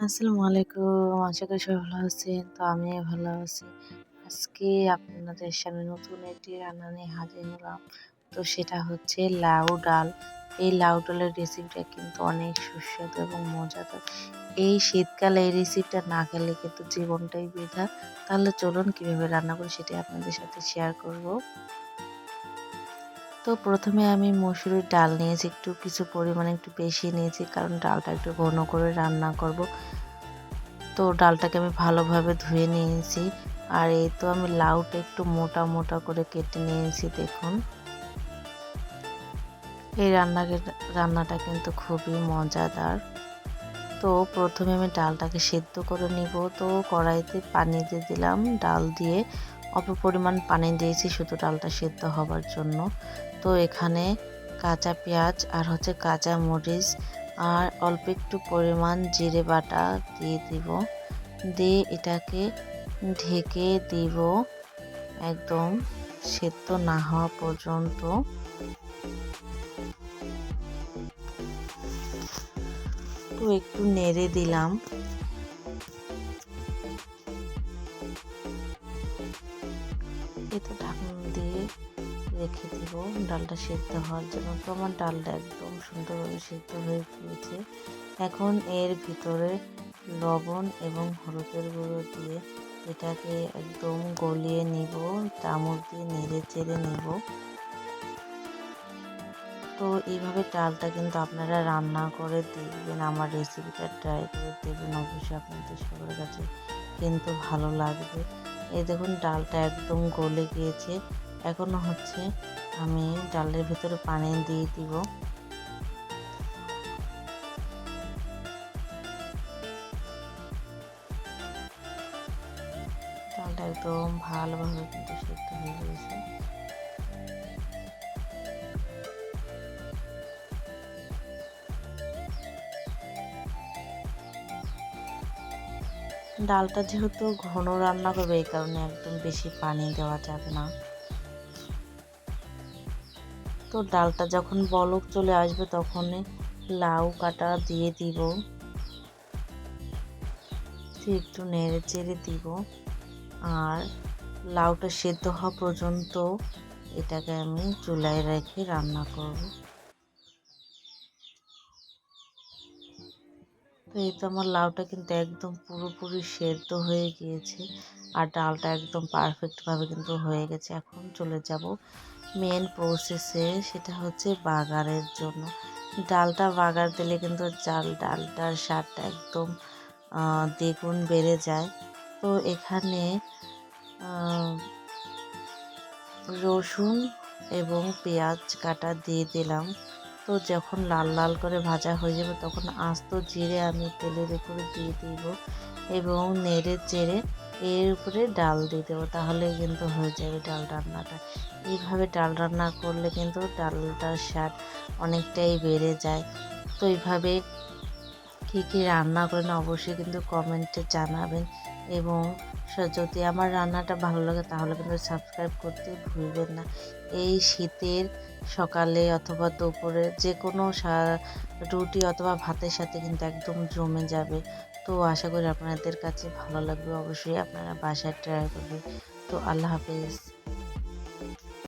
আসসালামু আলাইকুম। আশা করি সবাই ভালো আছেন। তো আমি ভালো আছি। আজকে আপনাদের সামনে নতুন একটি রান্না নিয়ে হাজির হলাম। তো সেটা হচ্ছে লাউ ডাল। এই লাউ ডালের রেসিপিটা কিন্তু অনেক সুস্বাদু এবং মজাদার। এই শীতকালে এই রেসিপিটা না খেলে কিন্তু জীবনটাই বৃথা। তাহলে চলুন কীভাবে রান্না করি সেটা আপনাদের সাথে শেয়ার করব। তো প্রথমে আমি মসুরির ডাল নিয়েছি, একটু কিছু পরিমাণে একটু বেশি নিয়েছি, কারণ ডালটা একটু ঘন করে রান্না করব। তো ডালটাকে আমি ভালোভাবে ধুয়ে নিয়েছি, আর এই তো আমি লাউটা একটু মোটা মোটা করে কেটে নিয়েছি, দেখুন। এই রান্না রান্নাটা কিন্তু খুবই মজাদার। তো প্রথমে আমি ডালটাকে সেদ্ধ করে নিব। তো কড়াইতে পানি দিয়ে দিলাম ডাল দিয়ে। অল্প পরিমাণ পানি দিয়েছি শুধু ডালটা সেদ্ধ হবার জন্য। তো এখানে কাঁচা পেঁয়াজ আর হচ্ছে কাঁচা মরিচ আর অল্প একটু পরিমাণ জিরে বাটা দিয়ে দিব। দিয়ে এটাকে ঢেকে দিব একদম সেদ্ধ না হওয়া পর্যন্ত। একটু নেড়ে দিলাম। তো ঢাকনা দিয়ে রেখে দিব। ডালটা সেদ্ধ হওয়ার জন্য তো আমার ডালটা একদম সুন্দরভাবে সেদ্ধ হয়ে গিয়েছে। এখন এর ভিতরে লবণ এবং হলুদের গুঁড়ো দিয়ে এটাকে একদম গলিয়ে নিব, চামচ দিয়ে নেড়ে চেড়ে নেব। তো এইভাবে ডালটা কিন্তু আপনারা রান্না করে দেখবেন, আমার রেসিপিটা ট্রাই করে দেবেন অবশ্যই আপনাদের সবার কাছে কিন্তু ভালো লাগবে। এই দেখুন, ডালটা একদম গলে গিয়েছে। এখনও হচ্ছে আমি ডালের ভিতরে পানি দিয়ে দিব। ডালটা একদম ভালোভাবে কিন্তু সেদ্ধ হয়ে গিয়েছে। ডালটা যেহেতু ঘন রান্না করবে, এই কারণে একদম বেশি পানি দেওয়া যাবে না। তো ডালটা যখন বলক চলে আসবে, তখনই লাউ কাটা দিয়ে দিব। একটু নেড়ে চেড়ে দিব। আর লাউটা সেদ্ধ হওয়া পর্যন্ত এটাকে আমি চুলায় রেখে রান্না করব। তো এই তো আমার লাউটা কিন্তু একদম পুরোপুরি সেদ্ধ হয়ে গিয়েছে আর ডালটা একদম পারফেক্টভাবে কিন্তু হয়ে গেছে। এখন চলে যাব মেন প্রসেসে সেটা হচ্ছে বাগারের জন্য। ডালটা বাগার দিলে কিন্তু চাল ডালটার স্বাদটা একদম দ্বিগুণ বেড়ে যায়। তো এখানে রসুন এবং পেঁয়াজ কাটা দিয়ে দিলাম। তো যখন লাল লাল করে ভাজা হয়ে যাবে তখন আস্ত জিরে আমি তেলের উপরে দিয়ে দিব এবং নেড়ে চেড়ে এর উপরে ডাল দিয়ে দেবো তাহলে কিন্তু হয়ে যাবে ডাল রান্নাটা। এইভাবে ডাল রান্না করলে কিন্তু ডালটার স্বাদ অনেকটাই বেড়ে যায়। তো এইভাবে কী কী রান্না করেন অবশ্যই কিন্তু কমেন্টে জানাবেন এবং যদি আমার রান্নাটা ভালো লাগে তাহলে কিন্তু সাবস্ক্রাইব করতে ভুলবেন না। এই শীতের সকালে অথবা দুপুরে যে কোনো রুটি অথবা ভাতের সাথে কিন্তু একদম জমে যাবে। তো আশা করি আপনাদের কাছে ভালো লাগবে। অবশ্যই আপনারা বাসায় ট্রাই করবেন। তো আল্লাহ হাফেজ।